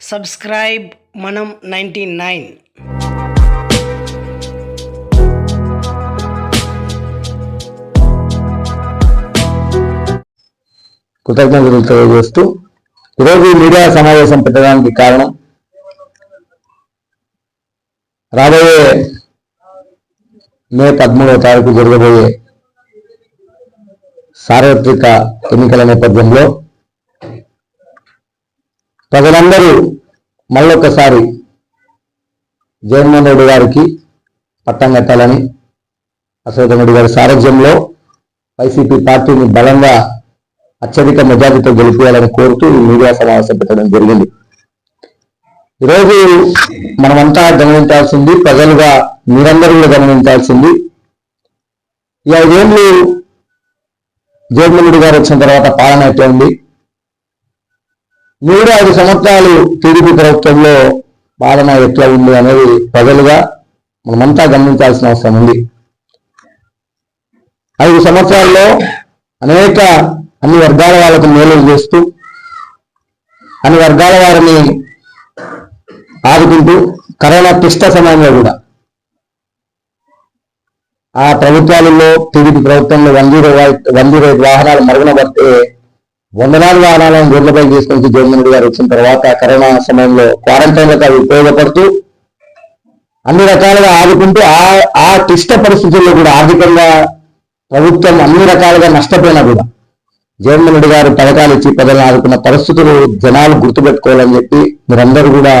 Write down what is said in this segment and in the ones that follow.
Subscribe మనం ninety nine. కృతజ్ఞతలు తెలియజేస్తూ ఈరోజు మీడియా సమావేశం పెట్టడానికి కారణం రాబోయే మే పదమూడవ తారీఖు జరగబోయే సార్వత్రిక ఎన్నికల నేపథ్యంలో ప్రజలందరూ మళ్ళొక్కసారి జగన్మోహన్ రెడ్డి గారికి పట్టం కట్టాలని అశోక్ రెడ్డి గారి సారథ్యంలో వైసీపీ పార్టీని బలంగా అత్యధిక మెజార్టీతో గెలిపేయాలని కోరుతూ మీడియా సమావేశం పెట్టడం జరిగింది. ఈరోజు మనమంతా గమనించాల్సింది ప్రజలుగా మీరందరూ కూడా గమనించాల్సింది ఈ ఐదేళ్ళు జగన్మోహన్ రెడ్డి గారు వచ్చిన తర్వాత పాలన ఎట్లా ఉంది? మూడు ఐదు సంవత్సరాలు టీడీపీ ప్రభుత్వంలో పాలన ఎట్లా ఉంది అనేది ప్రజలుగా మనమంతా గమనించాల్సిన అవసరం ఉంది. ఐదు సంవత్సరాల్లో అనేక అన్ని వర్గాల వాళ్ళకు మేలు చేస్తూ అన్ని వర్గాల వారిని ఆదుకుంటూ కరోనా క్లిష్ట సమయంలో కూడా ఆ ప్రభుత్వాలలో టీడీపీ ప్రభుత్వంలో వన్ జీరో వన్ జీరో వాహనాలు మరుగున పడితే వందలాది వాహనాలను రోడ్లపై తీసుకొని జగన్మోహన్ గారు వచ్చిన తర్వాత కరోనా సమయంలో క్వారంటైన్లకు అవి ఉపయోగపడుతూ అన్ని రకాలుగా ఆదుకుంటూ ఆ ఆ క్లిష్ట పరిస్థితుల్లో కూడా ఆర్థికంగా ప్రభుత్వం అన్ని రకాలుగా నష్టపోయినా కూడా జగన్మోహన్ రెడ్డి గారు పథకాలు ఇచ్చి ప్రజలను ఆదుకున్న పరిస్థితులు జనాలు గుర్తుపెట్టుకోవాలని చెప్పి మీరందరూ కూడా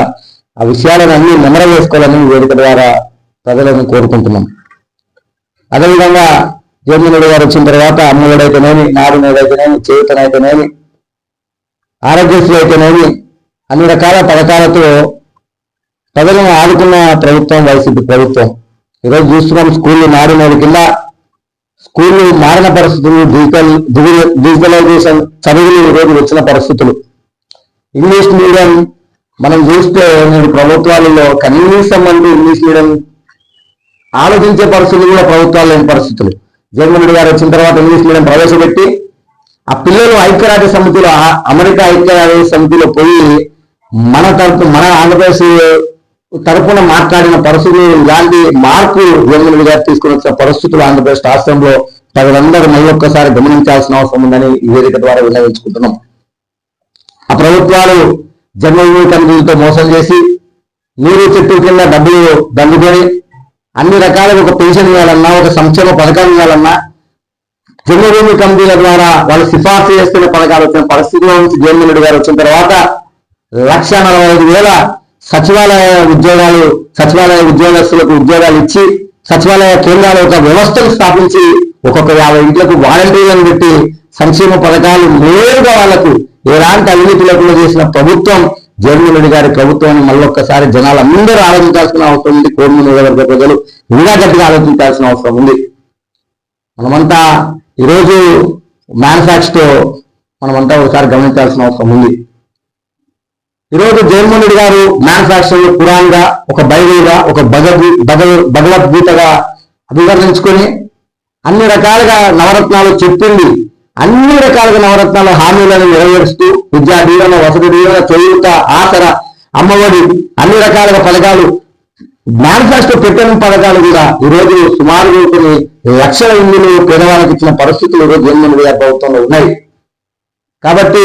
ఆ విషయాలను అన్ని నెమర వేసుకోవాలని వేదిక ద్వారా ప్రజలను కోరుకుంటున్నాం. అదేవిధంగా జగన్మోహన్ గారు వచ్చిన తర్వాత అమ్మఒడైతేనేమి నాడునేడైతేనేమి చేతనైతేనేమి ఆరోగ్యశ్రీ అయితేనేమి అన్ని రకాల పథకాలతో ప్రజలను ఆదుకున్న ప్రభుత్వం వైసీపీ ప్రభుత్వం. ఈరోజు చూస్తున్నాం స్కూళ్ళు నాడు కింద స్కూళ్ళు మారిన పరిస్థితులు డిజిటల్ డిజిటలైజేషన్ చదువులు ఈరోజు వచ్చిన పరిస్థితులు. ఇంగ్లీష్ మీడియం మనం చూస్తే నేడు ప్రభుత్వాలలో కనీసం మంది ఇంగ్లీష్ మీడియం ఆలోచించే పరిస్థితులు కూడా ప్రభుత్వాలు లేని పరిస్థితులు. జగన్మోహన్ రెడ్డి గారు వచ్చిన తర్వాత ఇంగ్లీష్ మీడియం ప్రవేశపెట్టి ఆ పిల్లలు ఐక్యరాజ్య సమితిలో అమెరికా ఐక్యరాజ్య సమితిలో పోయి మన తరపు మన ఆంధ్రప్రదేశ్ తరపున మాట్లాడిన పరిస్థితులు ఇలాంటి మార్పు జగన్మోహన్ రెడ్డి గారు తీసుకుని వచ్చిన పరిస్థితులు ఆంధ్రప్రదేశ్ రాష్ట్రంలో ప్రజలందరూ మళ్ళీ ఒక్కసారి గమనించాల్సిన అవసరం ఉందని ఈ వేదిక ద్వారా విన్నవించుకుంటున్నాం. ఆ ప్రభుత్వాలు జన్మభూమి కమిటీలతో మోసం చేసి నీరు చెట్టు కింద డబ్బులు దండుకొని అన్ని రకాలుగా ఒక పెన్షన్ ఇవ్వాలన్నా ఒక సంక్షేమ పథకాలు ఇవ్వాలన్నా జన్మభూమి కమిటీల ద్వారా వాళ్ళు సిఫార్సు చేస్తున్న పథకాలు వచ్చిన పరిస్థితిలో నుంచి జగన్మోహన్ గారు వచ్చిన తర్వాత లక్ష నలభై ఐదు వేల సచివాలయ ఉద్యోగాలు సచివాలయ ఉద్యోగస్తులకు ఉద్యోగాలు ఇచ్చి సచివాలయ కేంద్రాల ఒక వ్యవస్థను స్థాపించి ఒక్కొక్క యాభై ఇంట్లకు వాలంటీర్లను పెట్టి సంక్షేమ పథకాలు నేరుగా వాళ్ళకు ఎలాంటి అవినీతి లేకుండా చేసిన ప్రభుత్వం జగన్మోహన్ రెడ్డి గారి ప్రభుత్వాన్ని మళ్ళొక్కసారి జనాలు అందరూ ఆలోచించాల్సిన అవసరం ఉంది. కోర్టు నియోజకవర్గ ప్రజలు ఇంకా గట్టిగా ఆలోచించాల్సిన అవసరం ఉంది. మనమంతా ఈరోజు మ్యానుఫ్యాక్చర్ మనమంతా ఒకసారి గమనించాల్సిన అవసరం ఉంది. ఈరోజు జగన్మోహన్ రెడ్డి గారు మ్యానుఫ్యాక్చర్ పురాణంగా ఒక బైబిల్గా ఒక భగవద్గీతగా అభివర్ణించుకొని అన్ని రకాలుగా నవరత్నాలు చెప్పింది అన్ని రకాలుగా నవరత్నాల హామీలను నెరవేరుస్తూ విద్యా దీవెన వసతి దీవెన చేయూత ఆసర అమ్మఒడి అన్ని రకాలుగా పథకాలు మేనిఫెస్టో పెట్టిన పథకాలు కూడా ఈరోజు సుమారు కొన్ని లక్షల ఇందులు పేదవాళ్ళకి ఇచ్చిన పరిస్థితులు ఈరోజు జగన్మోహన్ గారి ప్రభుత్వంలో ఉన్నాయి. కాబట్టి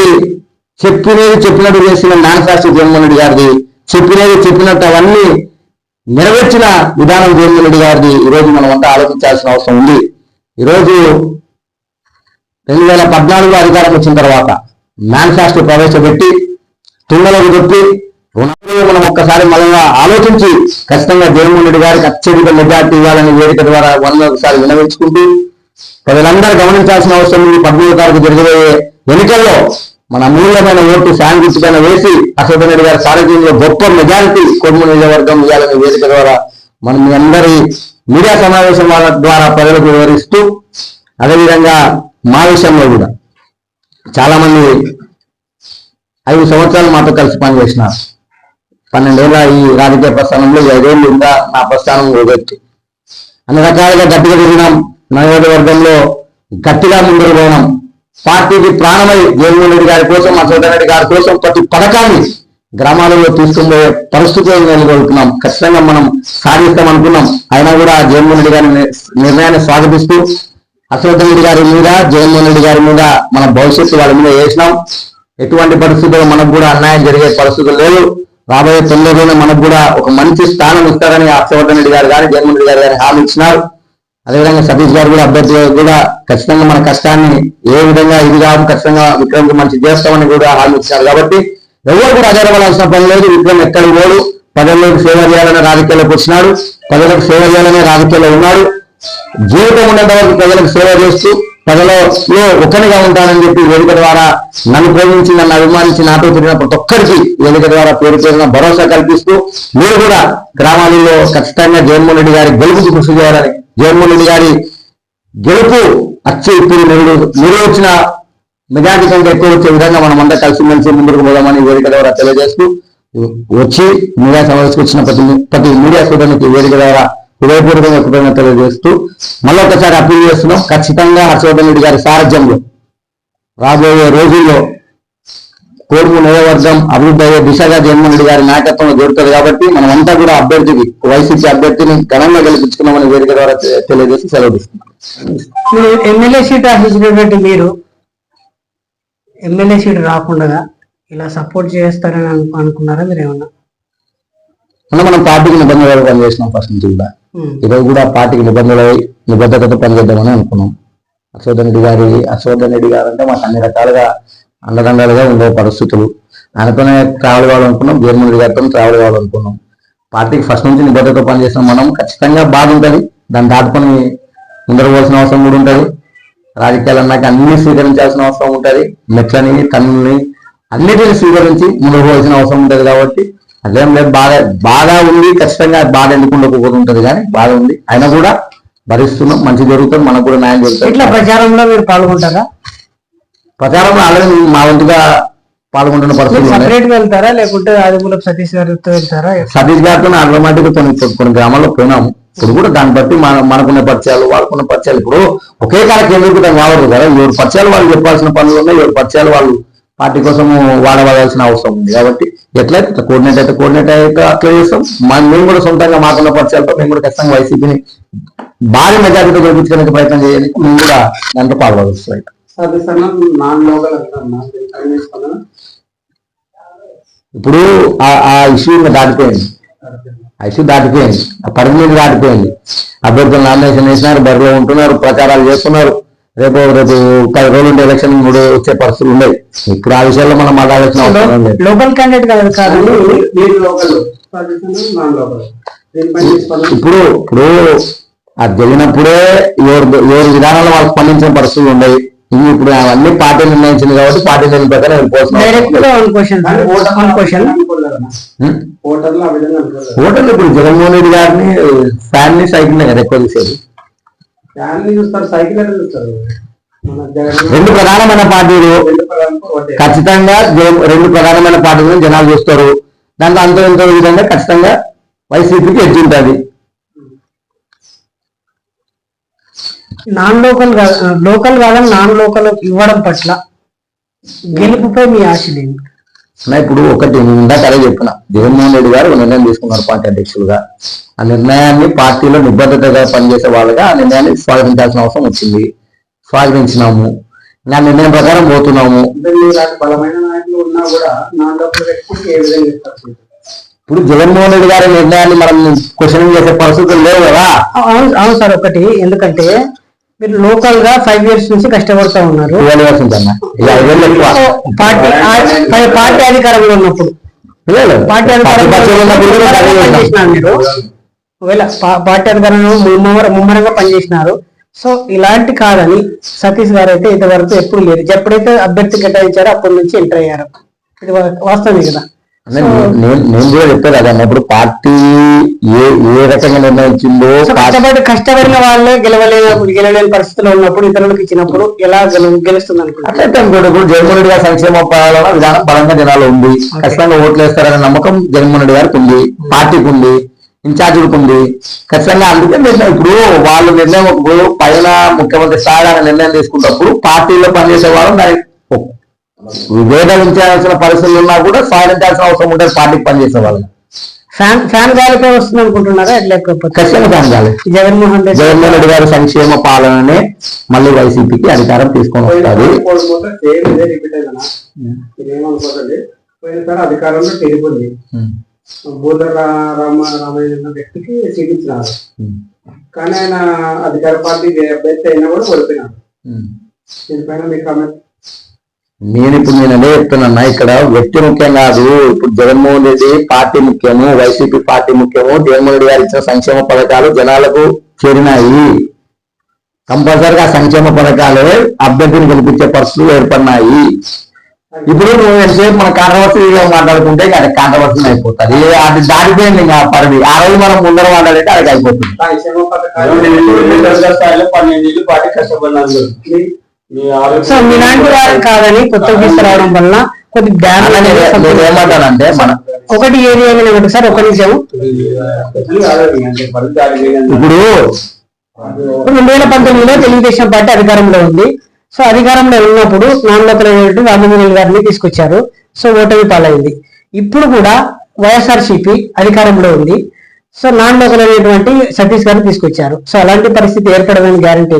చెప్పినది చెప్పినట్టు చేసిన మేనిఫెస్టో జగన్మోహన్ రెడ్డి గారిది చెప్పినది చెప్పినట్టు అవన్నీ నెరవేర్చిన విధానం జగన్మోహన్ రెడ్డి గారిది ఈరోజు మనం అంతా ఆలోచించాల్సిన అవసరం ఉంది. ఈరోజు రెండు వేల పద్నాలుగులో అధికారం వచ్చిన తర్వాత మేనిఫెస్టో ప్రవేశపెట్టి తుంగలకు చెప్పి రుణాలు మనం ఒక్కసారి మళ్ళా ఆలోచించి ఖచ్చితంగా జగన్మోహన్ రెడ్డి గారికి అత్యధిక మెజార్టీ ఇవ్వాలని వేదిక ద్వారా వంద ఒకసారి వినవించుకుంటూ ప్రజలందరూ గమనించాల్సిన అవసరం ఉంది. పద్మూడు తారీఖు జరగబోయే ఎన్నికల్లో మన అమూల్యమైన ఓటు ఫ్యాన్ గుర్తుపైన వేసి అశోక్ రెడ్డి గారి సారథ్యంలో గొప్ప మెజారిటీ కొమ్ము నియోజకవర్గం ఇవ్వాలని వేదిక ద్వారా మనం మీ అందరి మీడియా సమావేశం ద్వారా ప్రజలకు వివరిస్తూ అదేవిధంగా మా విషయంలో కూడా. చాలా మంది ఐదు సంవత్సరాలు మాతో కలిసి పనిచేసినారు పన్నెండేళ్ళ ఈ రాజకీయ ప్రస్థానంలో ఐదేళ్ళు ఇంకా నా ప్రస్థానం వ్యక్తి అన్ని రకాలుగా గట్టిగా తిరిగినాం. నియోజకవర్గంలో గట్టిగా ముందుకు పోయినాం. పార్టీకి ప్రాణమై జగన్మోహన్ రెడ్డి గారి కోసం అశోక్ రెడ్డి గారి కోసం ప్రతి పథకాన్ని గ్రామాలలో తీసుకుపోయే పరిస్థితులు నెలకొల్పుతున్నాం ఖచ్చితంగా మనం సాధిస్తాం అనుకున్నాం. అయినా కూడా జగన్మోహన్ రెడ్డి గారి ని- నిర్ణయాన్ని స్వాగతిస్తూ అశోక్ రెడ్డి గారి మీద జగన్మోహన్ రెడ్డి గారి మీద మన భవిష్యత్తు వాళ్ళ మీద వేసినాం. ఎటువంటి పరిస్థితుల్లో మనకు కూడా అన్యాయం జరిగే పరిస్థితులు లేదు రాబోయే తొమ్మిదిలోనే మనకు కూడా ఒక మంచి స్థానం ఇస్తారని హర్షవర్ధన్ రెడ్డి గారు కానీ జగన్మోహన్ రెడ్డి గారు గారు హామీ ఇచ్చినారు. అదేవిధంగా సతీష్ గారు కూడా అభ్యర్థి కూడా ఖచ్చితంగా మన కష్టాన్ని ఏ విధంగా ఇది కాదు ఖచ్చితంగా విక్రమ్కి మంచి చేస్తామని కూడా హామీ ఇచ్చారు కాబట్టి ఎవరు కూడా ఆధారపడాల్సిన పని లేదు. విక్రమ్ ఎక్కడికి పోడు? ప్రజలకు సేవ చేయాలనే రాజకీయాల్లోకి వచ్చినాడు. ప్రజలకు సేవ చేయాలనే రాజకీయాల్లో ఉన్నాడు. జీవితం ఉన్నంత వరకు ప్రజలకు సేవ చేస్తూ ప్రజలలో ఒకరిగా ఉంటానని చెప్పి వేదిక ద్వారా నన్ను ప్రేమించి నన్ను అభిమానించి నాతో తిరిగిన ప్రతి ఒక్కరికి వేదిక ద్వారా పేరు పేరున భరోసా కల్పిస్తూ మీరు కూడా గ్రామాలలో ఖచ్చితంగా జగన్మోహన్ రెడ్డి గారి గెలుపుకి కృషి చేయాలని జగన్మోహన్ రెడ్డి గారి గెలుపు వచ్చి ఇప్పుడు మీరు మీరు వచ్చిన మెజార్టీ కంటే ఎక్కువ వచ్చే విధంగా మనం అందరం కలిసిమెలిసి ముందుకు పోదామని వేదిక ద్వారా తెలియజేస్తూ వచ్చి మీడియా సమావేశకు వచ్చిన ప్రతి ప్రతి మీడియా సోదరునికి వేదిక ద్వారా హృదయపూర్వకంగా కృతజ్ఞతలు తెలియజేస్తూ మళ్ళీ ఒకసారి అప్పీల్ చేస్తున్నాం ఖచ్చితంగా హర్షవర్ధన్ రెడ్డి గారి సారథ్యంలో రాబోయే రోజుల్లో కోరుకు నియోజకవర్గం అభివృద్ధి అయ్యే దిశగా జగన్మోహన్ రెడ్డి గారి నాయకత్వంలో జరుగుతుంది కాబట్టి మనం అంతా కూడా అభ్యర్థికి వైసీపీ అభ్యర్థిని ఘనంగా గెలిపించుకున్నామని వేదిక ద్వారా తెలియజేసి సెలవు తీసుకున్నాం మీరు ఎమ్మెల్యే సీట్ ఆశించినటువంటి మీరు ఎమ్మెల్యే సీట్ రాకుండా ఇలా సపోర్ట్ చేస్తారని అను- అనుకున్నారా మీరు ఏమన్నా మొన్న మనం పార్టీకి నిబంధనలు పనిచేసినాం ఫస్ట్ నుంచి కూడా. ఈరోజు కూడా పార్టీకి నిబంధనలు నిబద్ధతతో పనిచేద్దామని అనుకున్నాం. అశోధన్ రెడ్డి గారి అశోధన్ రెడ్డి గారు అంటే మాకు అన్ని రకాలుగా అండదండలుగా ఉండే పరిస్థితులు. ఆయనతోనే ట్రావెల్ కావాలనుకున్నాం జగన్మోహన్ రెడ్డి గారితో ట్రావెల్ కావాలనుకున్నాం. పార్టీకి ఫస్ట్ నుంచి నిబద్ధతతో పనిచేసిన మనం ఖచ్చితంగా బాగుంటది. దాన్ని దాటుకొని ఉండవలసిన అవసరం కూడా ఉంటుంది. రాజకీయాలు అన్నాక అన్ని స్వీకరించాల్సిన అవసరం ఉంటుంది. మెట్లని తన్నుల్ని అన్నిటిని స్వీకరించి ముందుకు పోవాల్సిన అవసరం ఉంటుంది కాబట్టి అదేం లేదు బాగా బాగా ఉంది ఖచ్చితంగా బాధ ఎందుకు ఉండకపోతే ఉంటది కానీ బాధ ఉంది. అయినా కూడా భరిస్తున్నాం మంచి జరుగుతుంది మనకు కూడా న్యాయం ఇట్లా జరుగుతుంది ప్రచారంలో మీరు పాల్గొంటారా? ప్రచారంలో ఆల్రెడీ మా వంతుగా పాల్గొంటున్న పరిస్థితులు ఉన్నాయి. సపరేట్ వెళ్తారా? లేకుంటే ఆదిమూలపు సతీష్ గారితో వెళ్తారా? సతీష్ గారితో ఆటోమేటిక్ కొన్ని కొన్ని గ్రామాల్లో పోయినాము. ఇప్పుడు కూడా దాన్ని బట్టి మన మనకున్న పరిచయాలు వాళ్ళకున్న పరిచయాలు. ఇప్పుడు ఒకే కాల కేంద్రీకృతం కావద్దు కదా. ఎవరు పరిచయాలు వాళ్ళు చెప్పాల్సిన పనులు ఉన్నాయి ఎవరు పరిచయాలు వాళ్ళు పార్టీ కోసం వాడవలసిన అవసరం ఉంది. కాబట్టి ఎట్లయితే కోఆర్డినేట్ అయితే కోఆర్డినేట్ అయితే అట్లా చేస్తాం. మేము కూడా సొంతంగా మాకున్న పరిచయాలతో మేము కూడా ఖచ్చితంగా వైసీపీని భారీ మెజారిటీతో గెలిపించడానికి ప్రయత్నం చేయాలి మేము కూడా దాంట్లో అంటున్నా ఇప్పుడు ఆ- ఆ ఇష్యూ దాటిపోయింది. ఆ ఇష్యూ దాటిపోయింది. ఆ పరిమితి దాటిపోయింది. అభ్యర్థులు నామినేషన్ వేసినారు బరిలో ఉంటున్నారు ప్రచారాలు చేస్తున్నారు. రేపు రేపు పది రోజులు ఉండే ఎలక్షన్ కూడా వచ్చే పరిస్థితులు ఉన్నాయి ఇప్పుడు ఆ విషయాల్లో మనం మాట్లాడాల్సిన అవసరం లేదు. లోకల్ క్యాండిడేట్ కదా కాదు? మీరు లోకల్ నాన్ లోకల్ దీనిపై తీసుకోవాలి ఇప్పుడు ఇప్పుడు అది జరిగినప్పుడే ఎవరు ఎవరి విధానాలు వాళ్ళు స్పందించిన పరిస్థితులు ఉన్నాయి ఇవి ఇప్పుడు అవన్నీ పార్టీ నిర్ణయించింది కాబట్టి పార్టీ నిర్ణయం ప్రకారం వెళ్ళిపోవాల్సిన అవసరం డైరెక్ట్ లేదు. గా వన్ క్వశ్చన్ కానీ ఓటర్లు ఇప్పుడు జగన్మోహన్ రెడ్డి గారిని ఫ్యాన్ని సైకిల్ కదా ఎక్కువ చూసేది ఫ్యామిలీ చూస్తారు సైకిల్ ఎట్లా చూస్తారు? మన జగన్ రెండు ప్రధానమైన పార్టీలు. ఖచ్చితంగా రెండు ప్రధానమైన పార్టీలను జనాలు చూస్తారు. దాంట్లో అంత ఇంత విధంగా ఖచ్చితంగా వైసీపీకి ఎడ్జ్ ఉంటుంది. నాన్ లోకల్ లోకల్ కాదని నాన్ లోకల్ ఇవ్వడం పట్ల గెలుపుపై మీ అన్నా ఇప్పుడు ఒకటి ఇందాక అదే చెప్పిన. జగన్మోహన్ రెడ్డి గారు నిర్ణయం తీసుకున్నారు పార్టీ అధ్యక్షులుగా. ఆ నిర్ణయాన్ని పార్టీలో నిబద్ధతగా పనిచేసే వాళ్ళగా ఆ నిర్ణయాన్ని స్వాగతించాల్సిన అవసరం వచ్చింది. స్వాగతించినాము. నా నిర్ణయం ప్రకారం పోతున్నాము. ఇప్పుడు జగన్మోహన్ రెడ్డి గారి నిర్ణయాన్ని మనం క్వశ్చన్ చేసే పరిస్థితులు లేవు కదా. అవును అవును సార్ ఒకటి. ఎందుకంటే మీరు లోకల్గా ఫైవ్ ఇయర్స్ నుంచి కష్టపడుతూ ఉన్నారు. పార్టీ అధికారంలో ఉన్నప్పుడు. పార్టీ అధికారంలో మీరు. ఒకవేళ పా- పార్టీ అధికారంలో ముమ్మర ముమ్మరంగా పనిచేసినారు. సో ఇలాంటి కాదని సతీష్ గారు అయితే ఇంతవరకు ఎప్పుడు లేదు ఎప్పుడైతే అభ్యర్థి కేటాయించారో అప్పటి నుంచి ఎంటర్ అయ్యారు. ఇది వాస్తవమే కదా. నేను- కూడా చెప్పాను కదా అన్నప్పుడు పార్టీ ఏ ఏ రకంగా నిర్ణయించిందో కష్టపడి కష్టపడిన వాళ్ళే గెలవలేనప్పుడు గెలవలేని పరిస్థితిలో ఉన్నప్పుడు ఇతరులకు ఇచ్చినప్పుడు ఎలా గెలు గెలుస్తుంది అట్లయితే అనుకోండి ఇప్పుడు జగన్మోహన్ రెడ్డి గారి సంక్షేమ విధానం బలంగా జనాలు ఉంది. ఖచ్చితంగా ఓట్లు వేస్తారనే నమ్మకం జగన్మోహన్ రెడ్డి గారికి ఉంది. పార్టీకి ఉంది. ఇన్ఛార్జీలకు ఉంది ఖచ్చితంగా అందుకే నిర్ణయం ఇప్పుడు వాళ్ళు నిర్ణయం ఇప్పుడు పైన ముఖ్యమంత్రి స్థాయి ఆయన నిర్ణయం తీసుకున్నప్పుడు పార్టీలో పనిచేసే వాళ్ళు దానికి విభేదం ఉంచాల్సిన పరిస్థితులు ఉన్నా కూడా సాధించాల్సిన అవసరం ఉంటుంది పార్టీకి పనిచేసే వాళ్ళు ఫ్యాన్ ఫ్యాన్ గాలిపై వస్తుంది అనుకుంటున్నారా? లేకపోతే ఖచ్చితంగా పనిచేయాలి జగన్మోహన్ రెడ్డి జగన్మోహన్ రెడ్డి గారి సంక్షేమ పాలననే మళ్ళీ వైసీపీకి అధికారం తీసుకొని వస్తుంది. పోయినసారి అధికారంలో రామ రామయ్య అన్న వ్యక్తికి ఇచ్చినారు కానీ ఆయన అధికార పార్టీ అభ్యర్థి అయినా కూడా ఓడిపోయినారు. దీనిపైన మీ కామెంట్ నేను ఇప్పుడు నేను అదే చెప్తున్నా ఇక్కడ వ్యక్తి ముఖ్యం కాదు. ఇప్పుడు జగన్మోహన్ రెడ్డి పార్టీ ముఖ్యము వైసీపీ పార్టీ ముఖ్యము జగన్మోహన్ రెడ్డి గారు ఇచ్చిన సంక్షేమ పథకాలు జనాలకు చేరినాయి. కంపల్సరిగా సంక్షేమ పథకాలే అభ్యర్థిని గెలిపించే పరిస్థితులు ఏర్పడినాయి. ఇప్పుడు నువ్వు ఎంతసేపు మన కాంట్రవర్సీ మాట్లాడుకుంటే అది కాంట్రవర్సీ అయిపోతుంది. అది దాటిపోయింది ఇంకా పరిధి. ఆ రోజు మనం ముందర మాట్లాడితే అది అయిపోతుంది. సో మీలాంటి వారు కాదని కొత్తగా తీసుకురావడం వల్ల కొద్ది అలానే అనేది ఏమంటానంటే మన ఒకటి ఏది ఏమైనా ఒకటి సార్ ఒక దాటిపోయింది ఇప్పుడు రెండు వేల పంతొమ్మిదిలో తెలుగుదేశం పార్టీ అధికారంలో ఉంది. సో అధికారంలో ఉన్నప్పుడు నాన్ లోకల్ అయినటువంటి రామమోహన్ గారిని తీసుకొచ్చారు. సో ఓటమి పాలైంది. ఇప్పుడు కూడా వైఎస్ఆర్సీపీ అధికారంలో ఉంది. సో అయినటువంటి సతీష్ గారిని తీసుకొచ్చారు. సో అలాంటి పరిస్థితి ఏర్పడదని గ్యారంటీ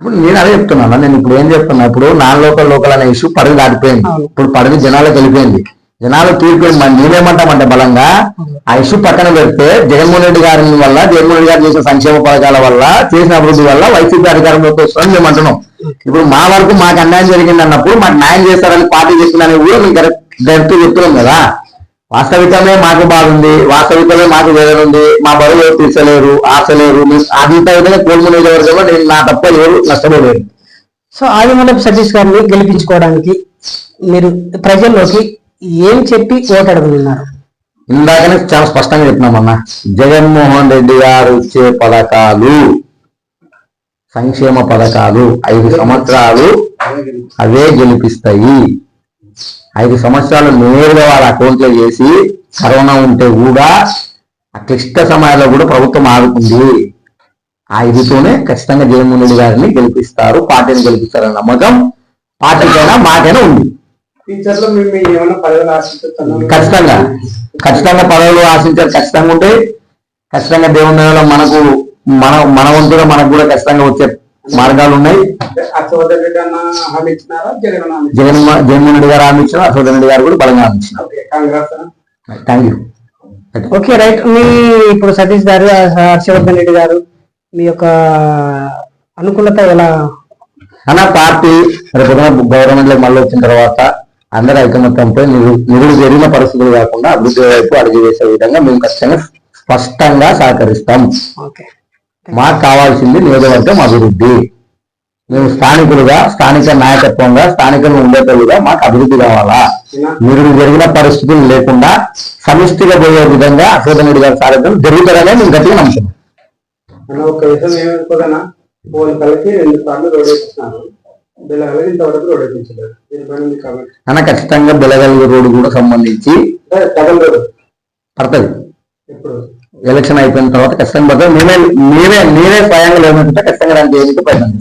ఇప్పుడు నేను అదే చెప్తున్నాను. నేను ఇప్పుడు ఏం చెప్తున్నా? ఇప్పుడు నాన్ లోకల్ లోకల్ అనే ఇష్యూ పరిధి దాటిపోయింది. ఇప్పుడు పరిధి జనాలకు వెళ్ళిపోయింది. జనాలు తీరిపోయింది మరి నేనేమంటామంటే బలంగా ఆ ఇష్యూ పక్కన పెడితే జగన్మోహన్ రెడ్డి గారి వల్ల జగన్మోహన్ రెడ్డి గారు చేసిన సంక్షేమ పథకాల వల్ల చేసిన అభివృద్ధి వల్ల వైసీపీ అధికారంలోకి వస్తుందని మేము అంటున్నాం ఇప్పుడు మా వరకు మాకు అన్యాయం జరిగింది అన్నప్పుడు మాకు న్యాయం చేస్తారని పార్టీ చెప్పిందని కూడా మేము డైరెక్ట్ చెప్తున్నాం కదా. వాస్తవికమే మాకు బాగుంది వాస్తవికమే మాకు వేదన ఉంది మా బరువు ఎవరు తీర్చలేరు ఆశలేరు అంత విధంగా నియోజకవర్గంలో నేను నా తప్ప ఎవరు నష్టపోలేరు సో ఆదిమూలపు సతీష్ గారిని గెలిపించుకోవడానికి మీరు ప్రజల్లోకి ఏం చెప్పి ఓటు అడుగుతున్నారు ఇందాకనే చాలా స్పష్టంగా చెప్పినామన్నా జగన్మోహన్ రెడ్డి గారు ఇచ్చే పథకాలు సంక్షేమ పథకాలు ఐదు సంవత్సరాలు అవే గెలిపిస్తాయి. ఐదు సంవత్సరాలు నేరుగా వాళ్ళ అకౌంట్లో చేసి కరోనా ఉంటే కూడా ఆ క్లిష్ట సమయాల్లో కూడా ప్రభుత్వం ఆదుకుంది ఆ ఇదితోనే ఖచ్చితంగా జగన్మోహన్ రెడ్డి గారిని గెలిపిస్తారు పార్టీని గెలిపిస్తారన్న నమ్మకం పార్టీకైనా మాకైనా ఉంది. ఖచ్చితంగా. ఖచ్చితంగా పదవులు ఆశించారు ఖచ్చితంగా ఉంటే ఖచ్చితంగా దేవుని మనకు మన మన వంతుగా మనకు కూడా ఖచ్చితంగా వచ్చే మార్గాలు ఉన్నాయి జగన్ జగన్మోహన్ రెడ్డి గారు హామీ ఇచ్చిన అశోక్ రెడ్డి గారు కూడా బలంగా హామీ థ్యాంక్ యూ. Okay right. మీ ఇప్పుడు సతీష్ గారు హర్షవర్ధన్ రెడ్డి గారు మీ యొక్క అనుకూలత ఎలా? అన్న పార్టీ రేపు గవర్నమెంట్లో మళ్ళీ వచ్చిన తర్వాత అందరి ఐకమత్యంపై నిరు నిరుడు జరిగిన పరిస్థితులు కాకుండా అభివృద్ధి వైపు అడుగు వేసే విధంగా మేము ఖచ్చితంగా స్పష్టంగా సహకరిస్తాం. ఓకే. మాకు కావాల్సింది నియోజకవర్గం అభివృద్ధి. మేము స్థానికులుగా స్థానిక నాయకత్వంగా స్థానికంగా ఉండేటోళ్ళుగా మాకు అభివృద్ధి కావాలా? మీరు జరిగిన పరిస్థితులు లేకుండా సమిష్టిగా పోయే విధంగా అశోధన్ రెడ్డి గారి సారథ్యం జరుగుతారనే మేము గట్టిగా నమ్ముతున్నాం. అన్న ఒక విషయం ఏమనుకోదన్నా పోల్ కలిసి రెండు సార్లు రోడ్ కామెంట్. అన్న ఖచ్చితంగా బెలగల్లి రోడ్డు కూడా సంబంధించి పడుతుంది. ఇప్పుడు ఎలక్షన్ అయిపోయిన తర్వాత ఖచ్చితంగా మేమే మేమే నేనే స్వయంగా లేదంటే ఖచ్చితంగా దానికి ఏమిటో ప్రయత్నం